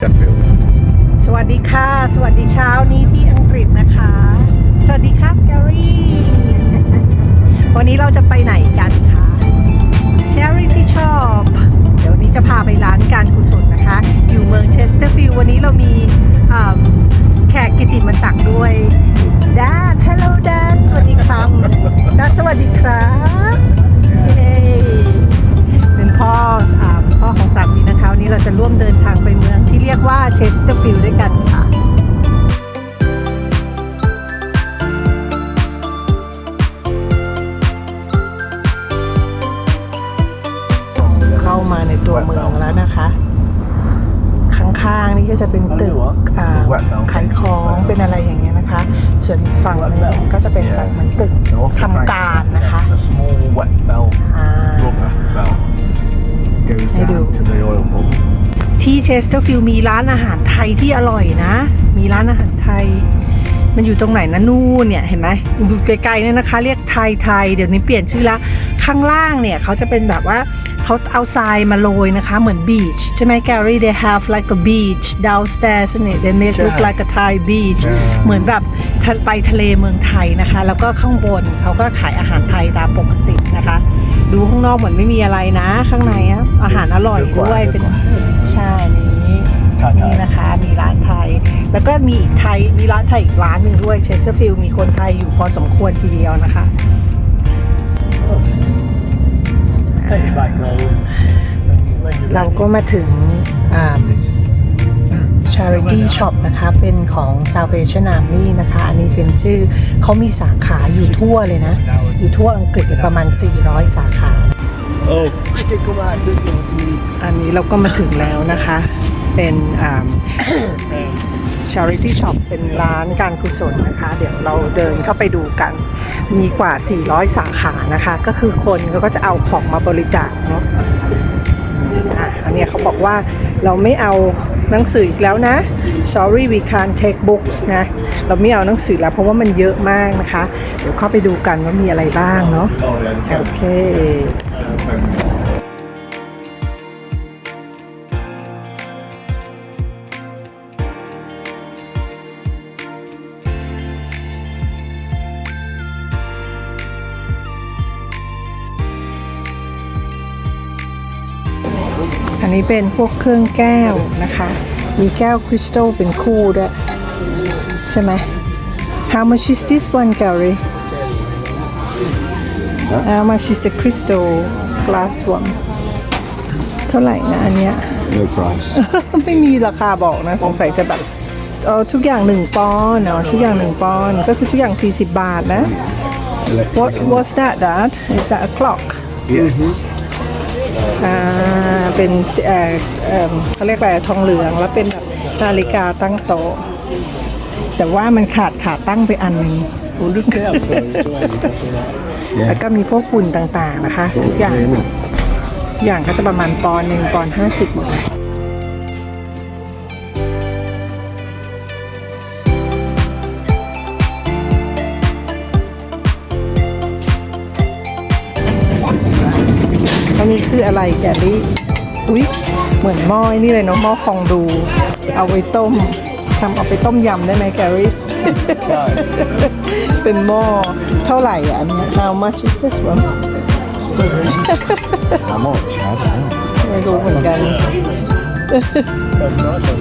สวัสดีค่ะ สวัสดีเช้านี้ที่อังกฤษนะคะ สวัสดีครับแกรี่ วันนี้เราจะไปไหนกันคะ Charity Shop เดี๋ยวนี้จะพาไปร้านการกุศลนะคะ อยู่เมืองเชสเตอร์ฟิลด์วันนี้เรามีแขกกิติมาศักดิ์ด้วย Dad Hello Dad สวัสดีครับ Dad สวัสดีครับ พ่ออาพ่อของสามีนะคะวันนี้เราจะร่วมเดินทางไปเมืองที่เรียกว่าเชสเตอร์ฟิลด์ด้วยกันค่ะเข้ามาในตัวเมืองแล้วนะคะ ข้างๆนี่ก็จะเป็นตึกอ่าขายของเป็นอะไรอย่างเงี้ยนะคะ ส่วนอีกฝั่งหนึงก็จะเป็นแบบเหมือนตึก North ทำการนะคะ goes They do. down to the oil pump. ที่เชสเตอร์ฟิลด์มีร้านอาหารไทยที่อร่อยนะ มีร้านอาหารไทย มันอยู่ตรงไหนนะนู่นเนี่ยเห็นไหมดูไกลๆเนี่ยนะคะ เรียกไทยไทยเดี๋ยวนี้เปลี่ยนชื่อละข้างล่างเนี่ยเขาจะเป็นแบบว่าเขาเอาทรายมาโรยนะคะ เหมือนบีชใช่ไหม Gary they have like a beach downstairs and they make look ใช่ like a Thai beach ใช่เหมือนแบบทะไปทะเลเมืองไทยนะคะ แล้วก็ข้างบนเขาก็ขายอาหารไทยตามปกตินะคะ ดูข้างนอกเหมือนไม่มีอะไรนะ ข้างในอะอาหารอร่อยด้วยเป็นใช่นี้ใช่ใช่นี่นะคะมีร้านไทย แล้วก็มีอีกไทยมีร้านไทยอีกร้านหนึ่งด้วยเชสเตอร์ฟิลด์มีคนไทยอยู่พอสมควรทีเดียวนะคะ เราก็มาถึงอ่า charity shop นะคะ เป็นของ Salvation Army นะคะ อันนี้เป็นชื่อเขามีสาขาอยู่ทั่วเลยนะ อยู่ทั่วอังกฤษประมาณ 400 สาขา อันนี้เราก็มาถึงแล้วนะคะ เป็น charity shop เป็นร้านการกุศลนะคะ เดี๋ยวเราเดินเข้าไปดูกัน มีกว่า 400 สาขานะคะ ก็คือคนเขาก็จะเอาของมาบริจาคเนาะอะอันนี้เขาบอกว่าเราไม่เอาหนังสืออีกแล้วนะ sorry we can't take books นะ เราไม่เอาหนังสือแล้วเพราะว่ามันเยอะมากนะคะ เดี๋ยวเข้าไปดูกันว่ามีอะไรบ้างเนาะ โอเค นนี้เป็นพวกเครื่องแก้วนะคะ มีแก้วคริสตัลเป็นคู่ด้วย ใช่ไหม How much is this one Gary How much is the crystal glass one เท่าไหร่นะอันเนี้ย No price. ไม่มีราคาบอกนะ สงสัยจะแบบเออทุกอย่างหนึ่งปอนด์เนาะทุกอย่างหนึ่งปอนด์ก็คือทุกอย่าง 40 บาทนะ What what's that Dad Is that a clock Yes. อ่าเป็นเอ่อเอ่อเขาเรียกอะไรทองเหลืองแล้วเป็นแบบนาฬิกาตั้งโต๊ะแต่ว่ามันขาดขาตั้งไปอันหนึงโอ้ลึกแล้วก็มีพวกหุ่นต่างๆนะคะ ทุกอย่างทุกอย่างก็จะประมาณปอนด์หนึ่งปอนด์ห้าสิบหมดเลย นนี้คืออะไรแกลี่อุ๊ยเหมือนหม้อไอ้นี่เลยเนาะหม้อฟองดู เอาไว้ต้มทำเอาไปต้มยำได้ไหมแกรี่เป็นหม้อเท่าไหร่อะอันเนี้ย How much is this one How much? I don't know. ไม่รู้เหมือนกัน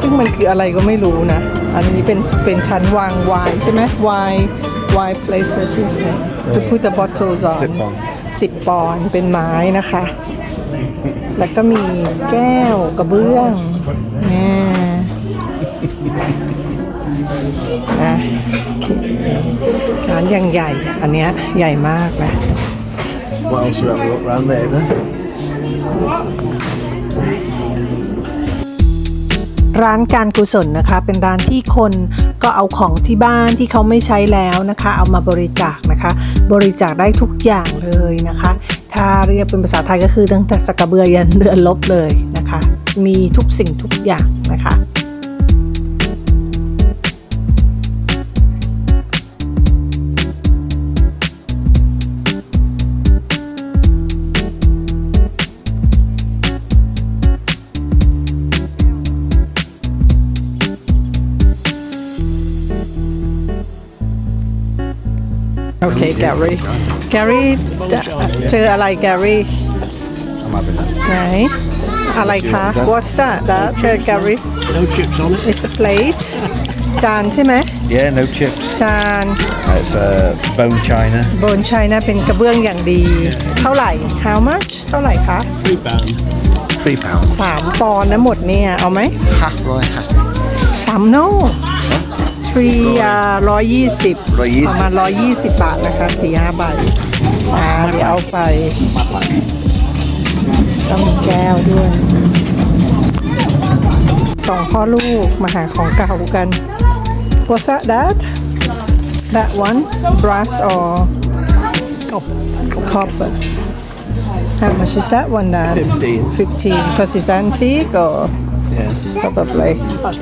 ซึ่งมันคืออะไรก็ไม่รู้นะ อันนี้เป็นเป็นชั้นวางไวน์ใช่ไหมไวน์ไวน์ places to put the bottles on สิบปอนด์สิบปอนด์เป็นไม้นะคะ แล้วก็มีแก้วกระเบื้องเนี่ยนะโอเคร้านยังใหญ่ อันเนี้ยใหญ่มากนะ What else you have a look round there then? ร้านการกุศลนะคะ เป็นร้านที่คน ก็เอาของที่บ้านที่เขาไม่ใช้แล้วนะคะ เอามาบริจาคนะคะ บริจาคได้ทุกอย่างเลยนะคะ ถ้าเรียกเป็นภาษาไทยก็คือตั้งแต่สกกระเบือยันเดือนลบเลยนะคะ มีทุกสิ่งทุกอย่างนะคะ โอเคแกรี่แกรี่เจออะไรแกรี่ I'm having that. ไหนอะไรคะ What's that that เจอแกรี่ No chips on it. It's a plate จานใช่ไหม Yeah, no chips. จาน It's uh, bone china. บนชัยนะเป็นกระเบื้องอย่างดี เท่าไหร่ How much เท่าไหร่คะ Three pound. Three pounds. สามปอนด์นะหมดเนี่ย เอาไหม Ha, right, ha. สามโน่ ทรีร้อยยี่สิบ120ประมาณร้อยยี่สิบบาทนะคะสี่ห้าใบอ่าเดี๋ยวเอาไปต้องมีแก้วด้วยสองพ่อลูกมาหาของเก่ากัน What's that that that one brass or copper How much is that one that 15. 15 because it's antique or Yeah. probably That's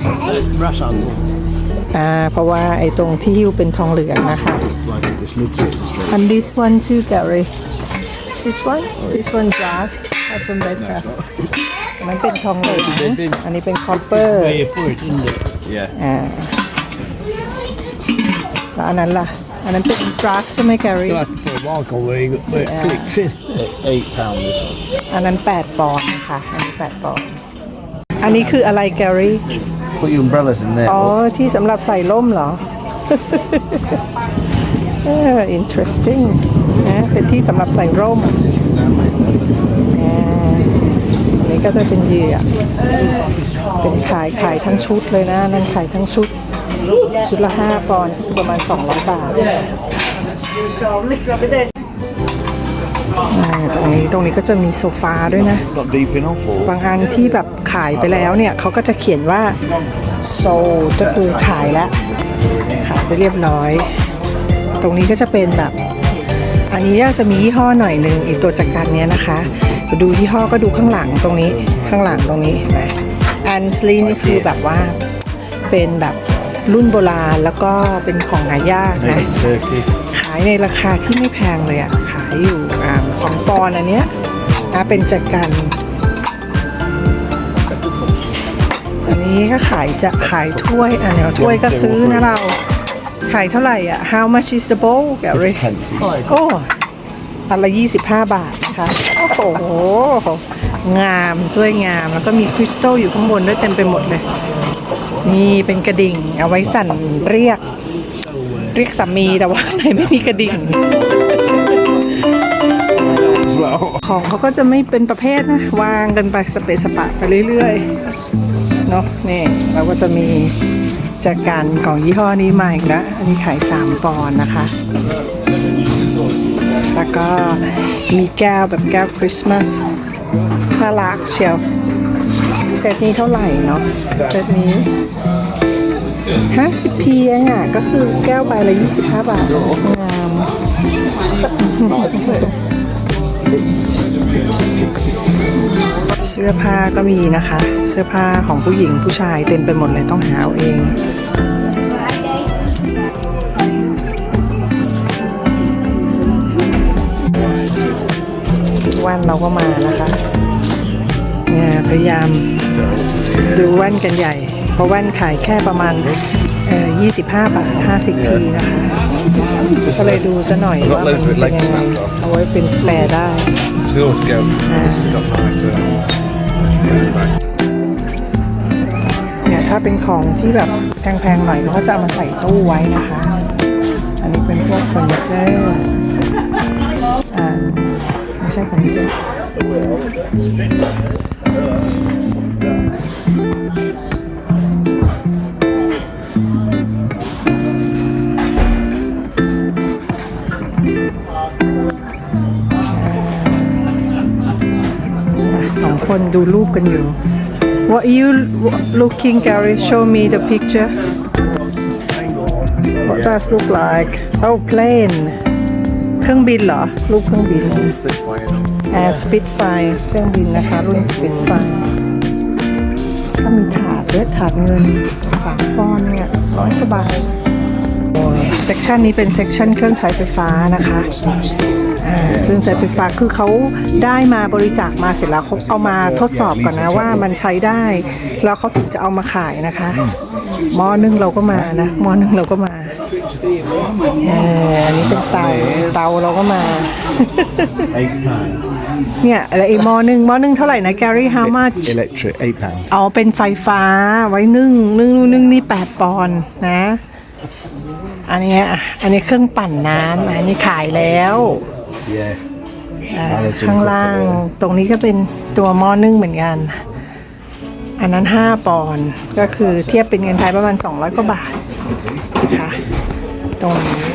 brass handle. อ่าเพราะว่าไอ้ตรงที่หิ้วเป็นทองเหลืองนะคะ Like this lid sitting straight. and this one too Gary this one this one brass that's one better อันนั้นเป็นทองเหลืองอันนี้เป็น copper Where you put it in there. Yeah. อ่าแล้วอันนั้นล่ะ อันนั้นเป็น brass ใช่ไหม Gary You'll have to put a mark on where, you, where it Yeah. clicks in. Eight pound this one. อันนั้น 8 ปอนด์นะคะอันนี้8ปอนด์อันนี้คืออะไร Gary Put your umbrellas in there. อ๋อ ที่สำหรับใส่ร่มเหรอ เออ interesting นะ เป็นที่สำหรับใส่ร่มอ่าอันนี้ก็จะเป็นเหยื่อเป็นขายขายทั้งชุดเลยนะ นั่นขายทั้งชุด ชุดละ5ปอนด์ประมาณ 200 บาทอ่า ตรงนี้ตรงนี้ก็จะมีโซฟาด้วยนะ Not deep enough or? บางอันที่แบบขายไปแล้วเนี่ยเขาก็จะเขียนว่าโซก็คือขายแล้วขายไปเรียบร้อย ตรงนี้ก็จะเป็นแบบ อันนี้ก็จะมียี่ห้อหน่อยหนึ่งอีกตัวจักรันเนี้ยนะคะจะดูยี่ห้อก็ดูข้างหลังตรงนี้ข้างหลังตรงนี้นะอันสลีนี่คือแบบว่าเป็นแบบรุ่นโบราณแล้วก็เป็นของหายากนะ Made in Turkey. ขายในราคาที่ไม่แพงเลยอะ่ะขายอยู่อ่าสองปอนด์อันเนี้ยนะเป็นจักรันอันนี้ก็ขายจะขายถ้วยอันเนี้ยถ้วยก็ซื้อนะเรา ขายเท่าไหร่อะ How much is the bowl Gary Plenty. โอ้อันละ25บาทนะคะ โอ้โห งามถ้วยงามแล้วก็มีคริสตัลอยู่ข้างบนด้วยเต็มไปหมดเลย นี่เป็นกระดิ่งเอาไว้สั่นเรียก เรียกสามีแต่ว่าไหนไม่มีกระดิ่ง As well. ของเขาก็จะไม่เป็นประเภทนะ วางกันไปสเปะสปะไปเรื่อยๆเนาะนี่เราก็จะมีจากการของยี่ห้อนี้มาอีกแล้วอันนี้ขาย 3 ปอนนะคะ แล้วก็มีแก้วแบบแก้วคริสต์มาสน่ารักเชียวเซตนี้เท่าไหร่เนาะเซตนี้ 50 p เองอะก็คือแก้วใบละ 25 บาทงาม เสื้อผ้าก็มีนะคะ เสื้อผ้าของผู้หญิงผู้ชายเต็มไปหมดเลยต้องหาเอาเองแว่นเราก็มานะคะเนี่ยพยายามดูแว่นกันใหญ่ เพราะแว่นขายแค่ประมาณ 25 บาท 50พีนะคะ ก็เลยดูซะหน่อยว่ามันเป็นยังไงเอาไว้เป็นสแปร์ได้ So let's go. This has got nice. Uh, back. เนี่ยถ้าเป็นของที่แบบแพงๆหน่อยเขาก็จะเอามาใส่ตู้ไว้นะคะ อันนี้เป็นพวกเฟอร์นิเจอร์อ่าไม่ใช่เฟอร์นิเจอร์ คนดูรูปกันอยู่ What are you looking Gary Show me the picture What does look like Oh plane เครื่องบินเหรอ รูปเครื่องบิน Air Spitfire เครื่องบินนะคะ รุ่น Spitfire ก็มีถาดด้วยถาดเงินสามปอนด์เนี่ยร้อยกว่าบาทเซกชันนี้เป็นเซกชันเครื่องใช้ไฟฟ้านะคะอ่า เครื่องใช้ไฟฟ้าคือเขาได้มาบริจาคมาเสร็จแล้วเขาเอามาทดสอบก่อนนะว่ามันใช้ได้ แล้วเขาถึงจะเอามาขายนะคะหม้อนึ่งเราก็มานะหม้อนึ่งเราก็มาเอออันนี้เป็นเตาเตาเราก็มา Eight pound. เนี่ยแล้วไอ้หมอหนึ่งหมอหนึ่งเท่าไหร่นะแกรี่ how much Electric, eight pound. อ๋อเป็นไฟฟ้าไว้นึ่งนึ่งนึ่งนี่แปดปอนด์นะอันเนี้ยอันนี้เครื่องปั่นน้ำอันนี้ขายแล้ว Yeah. อ่าอะไรจริงข้างล่างตรงนี้ก็เป็นตัวหม้อนึ่งเหมือนกัน อันนั้น 5 ปอนด์ก็คือเทียบเป็นเงินไทยประมาณ 200 กว่าบาทค่ะตรงนี้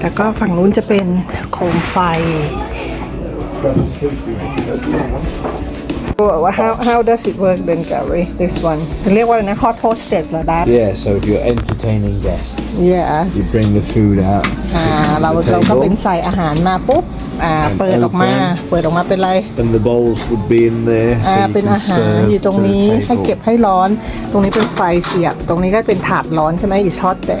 แล้วก็ฝั่งนู้นจะเป็นโคมไฟว่า how how does it work then Gary this one เรียกว่าอะไรนะ hot hostess เหรอดับ Yeah, so if you're entertaining guests, yeah you bring the food out อ่า to, to เรา the เราก็เป็น table, ใส่อาหารมาปุ๊บ อ่าเปิดออกมา open เปิดออกมาเป็นไร and the bowls would be in there. อ่า So you เป็น can อาหาร serve อยู่ตรง to the นี้ให้ table. เก็บให้ร้อน ตรงนี้เป็นไฟเสียบ ตรงนี้ก็เป็นถาดร้อนใช่ไหมอีทอดแต่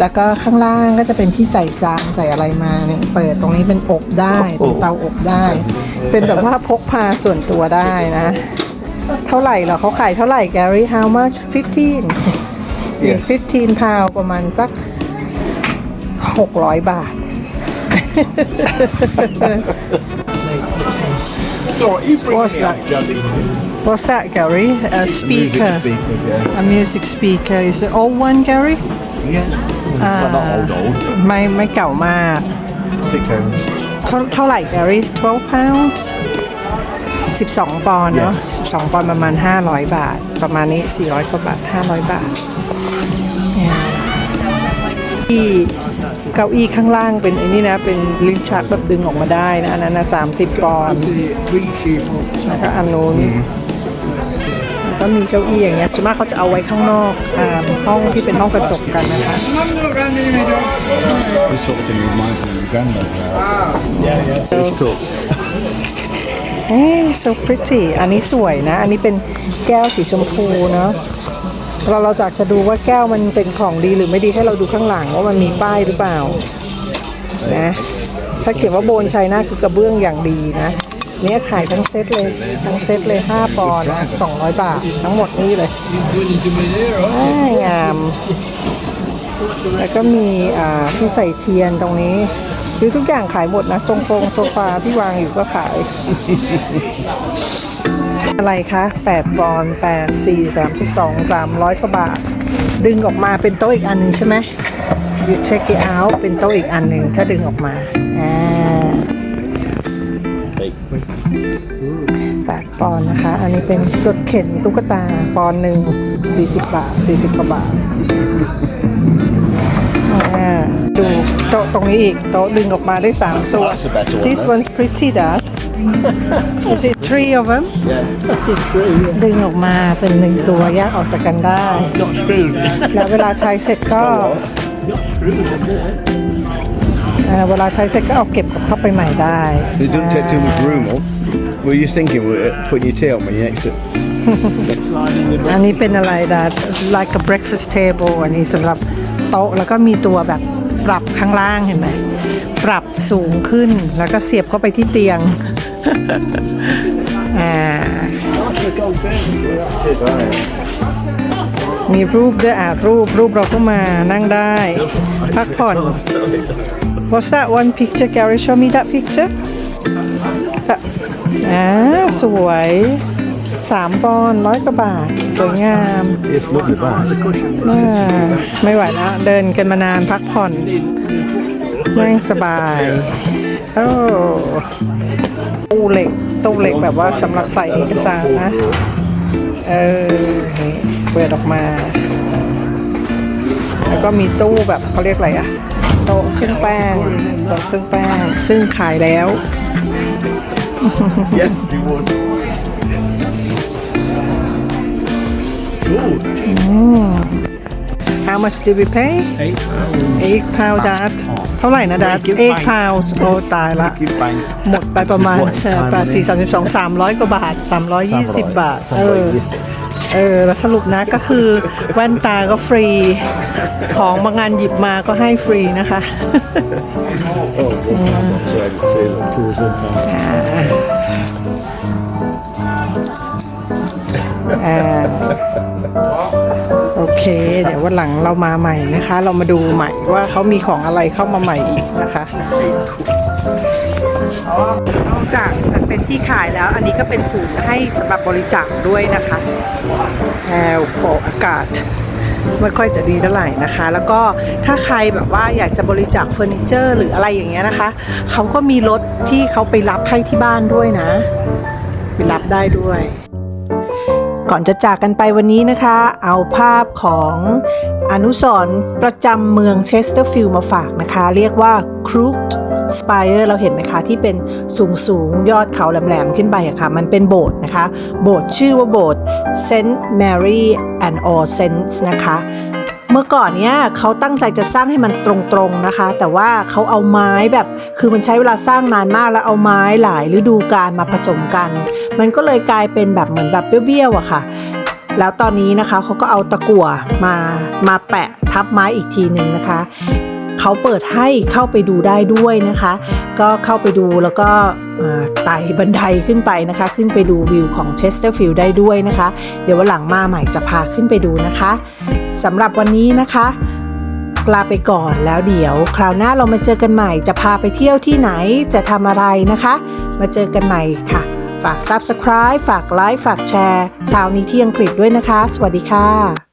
แล้วก็ข้างล่างก็จะเป็นที่ใส่จานใส่อะไรมาเนี่ยเปิดตรงนี้เป็นอบได้เป็นเตาอบได้ เป็นแบบว่าพกพาส่วนตัวได้นะ เท่าไหร่เหรอเขาขายเท่าไหร่ Gary how much 15 Yes. 15 pound ประมาณสัก 600 บาท What's that? What's that, Gary? A speaker. Music speakers, yeah. A music speaker. Is it old one, Gary? Yeah. Well, not old, old. ไม่ไม่เก่ามาก Six pounds. เท่าเท่าไหร่ Gary 12 pounds 12 ปอนด์เนาะ 12 ปอนด์ประมาณ 500 บาท ประมาณนี้ 400 กว่าบาท 500 บาทเนี่ยที่ เก้าอี้ข้างล่างเป็นไอ้นี่นะ เป็นลิ้นชักแบบดึงออกมาได้นะ อันนั้นนะ30ปอนด์แล้วก็อันนู้นแล้วก็มีเก้าอี้อย่างเงี้ยส่วนมากเขาจะเอาไว้ข้างนอกอ่าห้องที่เป็นห้องกระจกกันนะคะ This sort of thing reminds me of your grandmother. Yeah, yeah. It's cool. เฮ้ย so pretty อันนี้สวยนะ อันนี้เป็นแก้วสีชมพูเนาะ เราเราจากจะดูว่าแก้วมันเป็นของดีหรือไม่ดีให้เราดูข้างหลังว่ามันมีป้ายหรือเปล่านะถ้าเขียนว่าโบนชัยนาคือกระเบื้องอย่างดีนะเนี่ยขายทั้งเซตเลยทั้งเซตเลย 5 ปอนด์นะ200 บาท ทั้งหมดนี่เลยงาม แล้วก็มีอ่าที่ใส่เทียนตรงนี้คือทุกอย่างขายหมดนะทรงโฟงโซฟาที่วางอยู่ก็ขาย อะไรคะ8ปอนด์8 4 32 300กว่าบาท ดึงออกมาเป็นโต๊ะอีกอันหนึ่งใช่ไหม you check it out เป็นโต๊ะอีกอันหนึ่งถ้าดึงออกมาอ่าแปดปอนด์นะคะ อันนี้เป็นรถเข็นตุ๊กตาปอนด์หนึ่ง40บาท40กว่าบาทอ่าดูโต๊ะตรงนี้อีก โต๊ะดึงออกมาได้3ตัว That's a better one, This then. one's pretty dad Is it three of them Yeah. ดึงออกมาเป็นหนึ่งตัวแยกออกจากกันได้ Not screwed. แล้วเวลาใช้เสร็จก็เอ่อเวลาใช้เสร็จก็เอาเก็บกลับเข้าไปใหม่ได้ It doesn't take too much room up. Were you thinking uh, putting your tea on when you exit? อันนี้เป็นอะไรดา like a breakfast table อันนี้สำหรับโต๊ะแล้วก็มีตัวแบบปรับข้างล่างเห็นไหม ปรับสูงขึ้นแล้วก็เสียบเข้าไปที่เตียงอ่า มีรูปด้วยอะรูปรูปเราก็มานั่งได้ พักผ่อน What's that one picture Gary show me that picture อะอ่าสวยสามปอนด์ร้อยกว่าบาท สวยงาม It's lovely back. อ่าไม่ไหวแล้วเดินกันมานานพักผ่อนนั่งสบาย โอ้ ตู้เหล็กตู้เหล็กแบบว่าสำหรับใส่เอกสารนะ เออนี่เปิดออกมา แล้วก็มีตู้แบบเขาเรียกอะไรอะโต๊ะเครื่องแป้งโต๊ะเครื่องแป้ง ซึ่งขายแล้ว Yes, you would. How much did we pay Eight pounds. 8 pound ดัดเท่าไหร่นะดัด Break your 8 bank. pounds โอ้ตายละ Keep bang. หมดไปประมาณ What time แปดสี่ is it? สามสิบสองสามร้อยกว่าบาท320บาท เออ 320. เออแล้วสรุปนะก็คือแว่นตาก็ฟรี ของบางงานหยิบมาก็ให้ฟรีนะคะ Oh, one pound. So I can say that tools one pound. อ่าโอเคเดี๋ย วันหลังเรามาใหม่นะคะ เรามาดูใหม่ว่าเขามีของอะไรเข้ามาใหม่อีกนะคะนอกจากจะเป็นที่ขายแล้ว อันนี้ก็เป็นศูนย์ให้สำหรับบริจาคด้วยนะคะแอลโปอากาศไม่ค่อยจะดีเท่าไหร่นะคะ แล้วก็ถ้าใครแบบว่าอยากจะบริจาคเฟอร์นิเจอร์หรืออะไรอย่างเงี้ยนะคะ เขาก็มีรถที่เขาไปรับให้ที่บ้านด้วยนะ ไปรับได้ด้วย ก่อนจะจากกันไปวันนี้นะคะ เอาภาพของอนุสร์ประจำเมืองเชสเตอร์ฟิลด์มาฝากนะคะ เรียกว่าครูดสป r เราเห็นไหมคะ ที่เป็นสูงสูงยอดเขาแหลมๆขึ้นไปอะค่ะ มันเป็นโบสถ์นะคะ โบสถ์ชื่อว่าโบสถ์เซนต์แมรี่แอนด์ออเซนส์นะคะ เมื่อก่อนเนี้ยเขาตั้งใจจะสร้างให้มันตรงๆนะคะ แต่ว่าเขาเอาไม้แบบคือมันใช้เวลาสร้างนานมากแล้วเอาไม้หลายฤดูกาลมาผสมกัน มันก็เลยกลายเป็นแบบเหมือนแบบเบี้ยวๆอะค่ะแล้วตอนนี้นะคะเขาก็เอาตะกั่วมามาแปะทับไม้อีกทีหนึ่งนะคะ เขาเปิดให้เข้าไปดูได้ด้วยนะคะ ก็เข้าไปดูแล้วก็ไต่บันไดขึ้นไปนะคะ ขึ้นไปดูวิวของเชสเตอร์ฟิลด์ได้ด้วยนะคะ เดี๋ยววันหลังมาใหม่จะพาขึ้นไปดูนะคะ สำหรับวันนี้นะคะลาไปก่อนแล้วเดี๋ยว คราวหน้าเรามาเจอกันใหม่จะพาไปเที่ยวที่ไหนจะทำอะไรนะคะ มาเจอกันใหม่ค่ะ ฝาก Subscribe ฝากไลค์ฝากแชร์ชาวนี้ที่อังกฤษด้วยนะคะ สวัสดีค่ะ